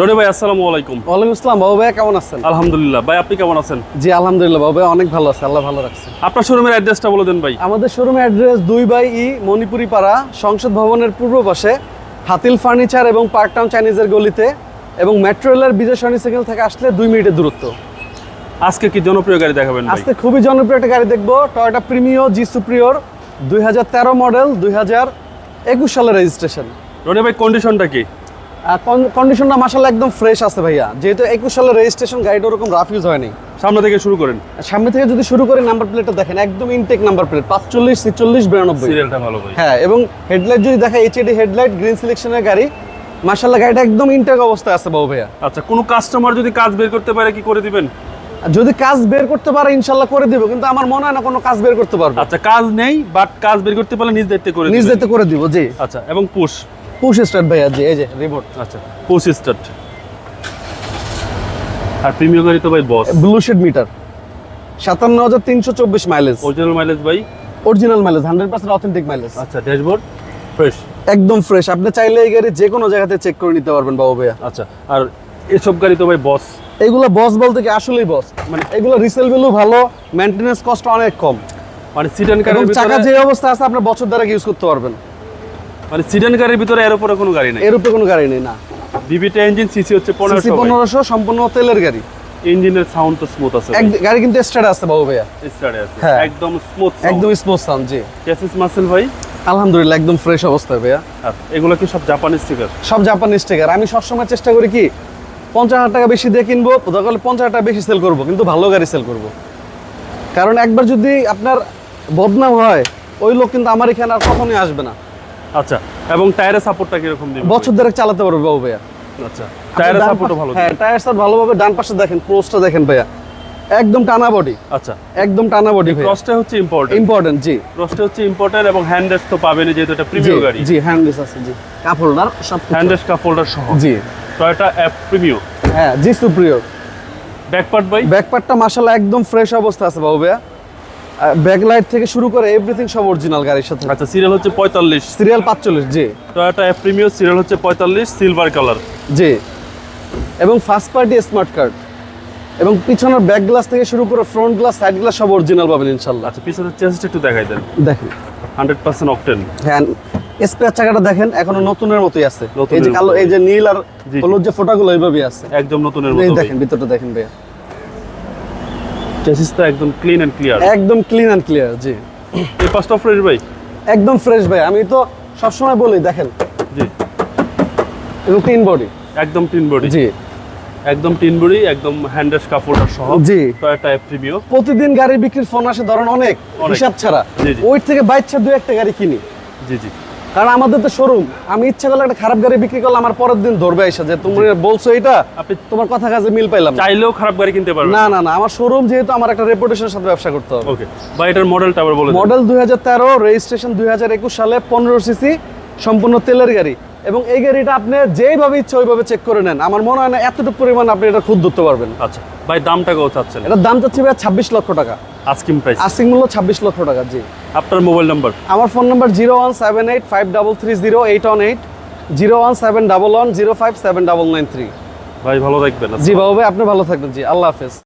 রনি ভাই আসসালামু আলাইকুম। ওয়ালাইকুম আসসালাম বাবু ভাই কেমন আছেন? আলহামদুলিল্লাহ ভাই আপনি কেমন আছেন? জি আলহামদুলিল্লাহ বাবু ভাই অনেক ভালো আছে আল্লাহ ভালো রাখছে। আপনার শোরুমের অ্যাড্রেসটা বলে দেন ভাই। আমাদের শোরুমের অ্যাড্রেস দুই বাই ই মণিপুরি পাড়া সংসদ ভবনের পূর্ব পাশে হাতিল ফার্নিচার এবং পার্ক টাউন চাইনিজের গলিতে এবং মেট্রো রেলের বিজয় সরণি সিগন্যাল থেকে আসলে দুই মিনিটের দূরত্ব। আজকে কি জনপ্রিয় গাড়ি দেখাবেন আজকে খুবই জনপ্রিয় একটা গাড়ি দেখব টয়োটা প্রিমিও জি সুপ্রিয়র দুই হাজার তেরো মডেল দুই হাজার একুশ সালের রেজিস্ট্রেশন রনি ভাই কন্ডিশনটা কি? কন্ডিশনটা মাসাল্লাহ একদম ফ্রেশ আছে ভাইয়া। যেহেতু একুশ সালের রেজিস্ট্রেশন গাড়িটা ওরকম রাফ ইউজ হয়নি। সামনে থেকে শুরু করেন। সামনে থেকে যদি শুরু করি নাম্বার প্লেটটা দেখেন একদম ইনটেক নাম্বার প্লেট পাঁচচল্লিশ ছিচল্লিশ বিরানব্বই। হ্যাঁ এবং হেডলাইট যদি দেখা এইচএডি হেডলাইট গ্রিন সিলেকশনের গাড়ি মার্শাল্লাহ গাড়িটা একদম ইনটেক অবস্থায় আছে বাবু ভাইয়া। আচ্ছা কোনো কাস্টমার যদি কাজ বের করতে পারে কি করে দিবেন? যদি কাজ বের করতে পারে ইনশাল্লাহ করে দিব কিন্তু আমার মনে হয় না কোনো কাজ বের করতে পারব। আচ্ছা কাজ নেই বাট কাজ বের করতে পারলে নিজ দায়িত্বে করে নিজ দায়িত্বে করে দিব জি। আচ্ছা এবং পুশ পুশ স্টার্ট ভাইয়া জি এই যে রিমোট আচ্ছা পুশ স্টার্ট আর প্রিমিয়াম গাড়ি তো ভাই বস ব্লু শেড মিটার সাতান্ন হাজার তিনশো চব্বিশ মাইলেজ অরিজিনাল মাইলেজ ভাই? Original mileage hundred percent authentic mileage আচ্ছা ড্যাশবোর্ড ফ্রেশ একদম ফ্রেশ আপনি চাইলে এই গাড়ি যে কোনো জায়গাতে চেক করে নিতে পারবেন বাবু ভাইয়া। আচ্ছা আর এসব গাড়ি তো ভাই বস এইগুলো বস বলতে কি আসলেই বস মানে এগুলো রিসেল ভ্যালু ভালো মেনটেনেন্স কস্ট অনেক কম। মানে সিডান গাড়ির চাকা যে অবস্থা আছে আপনার বছর দ্বারা ইউজ করতে পারবেন। মানে সিডান গাড়ির ভিতরে এর উপরে কোনো গাড়ি নেই? এর উপরে কোনো গাড়ি নেই না। বিবিটা ইঞ্জিন সিসি হচ্ছে সিসি পনেরোশো পনেরোশো সম্পূর্ণ তেলের গাড়ি। ইঞ্জিনের সাউন্ড তো স্মুথ আছে গাড়ি কিন্তু স্টার্ট আছে বাবু ভাইয়া। স্টার্টে আছে। হ্যাঁ। একদম স্মুথ একদম স্মুথ সাউন্ড জি। চেসিস মাসেল ভাই? আলহামদুলিল্লাহ একদম ফ্রেশ অবস্থায় ভাইয়া। এগুলো কি সব জাপানি স্টিকার সব জাপানি স্টিকার আমি সবসময় চেষ্টা করি কি পঞ্চাশ হাজার টাকা বেশি দিয়ে কিনবো দরকার পঞ্চাশ হাজার টাকা বেশি সেল করব কিন্তু ভালো গাড়ি সেল করব। কারণ একবার যদি আপনার বদনাম হয় ওই লোক কিন্তু আমার এখানে আর কখনোই আসবে না। আচ্ছা এবং টায়ারের সাপোর্টটা কীরকম দিবে? বছর ধরে চালাতে পারবে বাবু ভাইয়া। আচ্ছা টায়ারের সাপোর্টও ভালো হ্যাঁ টায়ার সার ভালোভাবে ডান পাশে দেখেন ক্লোজটা দেখেন ভাইয়া। একদম টানা বডি আচ্ছা। একদম টানা বডি ক্রসটা হচ্ছে ইম্পর্টেন্ট ইম্পর্টেন্ট জি। ক্রসটা হচ্ছে ইম্পর্টেন্ট এবং হ্যান্ড রেস্ট তো পাবেনই যেহেতু এটা প্রিমিয়াম গাড়ি। জি হ্যান্ডলেস আছে জি। কাপ হোল্ডার সব। হ্যান্ড রেস্ট কাপ হোল্ডার সহ। জি। টয়োটা অ্যাপ প্রিমিয়াম হ্যাঁ জি সুপ্রিয়র ব্যাক পার্ট ভাই? ব্যাকপার্টটা মাশাআল্লাহ একদম ফ্রেশ অবস্থা আছে বাবু ভাইয়া। ব্যাকলাইট থেকে শুরু করে এভরিথিং সব অরিজিনাল গাড়ির সাথে। আচ্ছা সিরিয়াল হচ্ছে পঁয়তাল্লিশ। সিরিয়াল পাঁচচল্লিশ জি। টয়োটা সিরিয়াল হচ্ছে পঁয়তাল্লিশ সিলভার কালার জি। এবং ফার্স্ট পার্টি স্মার্ট কার্ড এবং পিছনের ব্যাক গ্লাস থেকে শুরু করে ফ্রন্ট গ্লাস সাইড গ্লাস সব অরিজিনাল পাবেন ইনশাল্লাহ। আচ্ছা পিছনের একটু দেখাই দেন। দেখেন। হান্ড্রেড পার্সেন্ট অকটেন হ্যাঁ স্পেয়ার চাকাটা দেখেন এখনও নতুনের মতোই আছে। এই যে কালো এই যে নীল আর। হলুদ যে ফোটাগুলো এইভাবেই আছে। একদম নতুনের মতো দেখেন ভিতরটা দেখেন ভাইয়া। চেসিসটা একদম ক্লিন এন্ড ক্লিয়ার একদম ক্লিন অ্যান্ড ক্লিয়ার জি। এই পাঁচটা ফ্রেশ ভাই? একদম ফ্রেশ ভাই। আমি তো সবসময় বলি দেখেন। জি। এবং ক্লিন বডি একদম টিন বডি জি। একদম টিন বডি একদম হ্যান্ডেস কাপড়টার সহ। জি। টয়োটা প্রতিদিন গাড়ি বিক্রির ফোন আসে ধরেন অনেক। হিসাব ছাড়া। ওই থেকে বাইচ্ছা দু একটা গাড়ি কিনি। জি জি। কারণ আমাদের তো শোরুম আমি ইচ্ছা করলে একটা খারাপ গাড়ি বিক্রি করলে আমার পরের দিন ধরবে এসে যে তুমি বলছো এটা আপনি তোমার কথা কাজে মিল পাইলাম চাইলেও খারাপ গাড়ি কিনতে পারবেন না। না না আমার শোরুম যেহেতু আমার একটা রেপুটেশনের সাথে ব্যবসা করতে হবে। ওকে বা এটার মডেলটা আবার বলে মডেল দুই হাজার তেরো রেজিস্ট্রেশন দুই হাজার একুশ সালে পনেরো সিসি সম্পূর্ণ তেলের গাড়ি। এবং এই গাড়িটা আপনি যেইভাবে ইচ্ছা ওইভাবে চেক করে নেন। আমার মনে হয় না এতটুকু পরিমাণ আপনি এটা খুদ ধরতে পারবেন। আচ্ছা ভাই দামটা কত চাচ্ছেন? এটার দাম চাচ্ছি ভাই ছাব্বিশ লক্ষ টাকা। আস্কিং প্রাইস আস্কিং মূল্য ছাব্বিশ লক্ষ টাকা জি। আপনার মোবাইল নাম্বার আমার phone number zero one seven eight five double three zero eight one eight zero one seven double one zero five seven double nine three. ভাই ভালো থাকবেন জি বাবু ভাই আপনি ভালো থাকবেন জি আল্লাহ হাফেজ।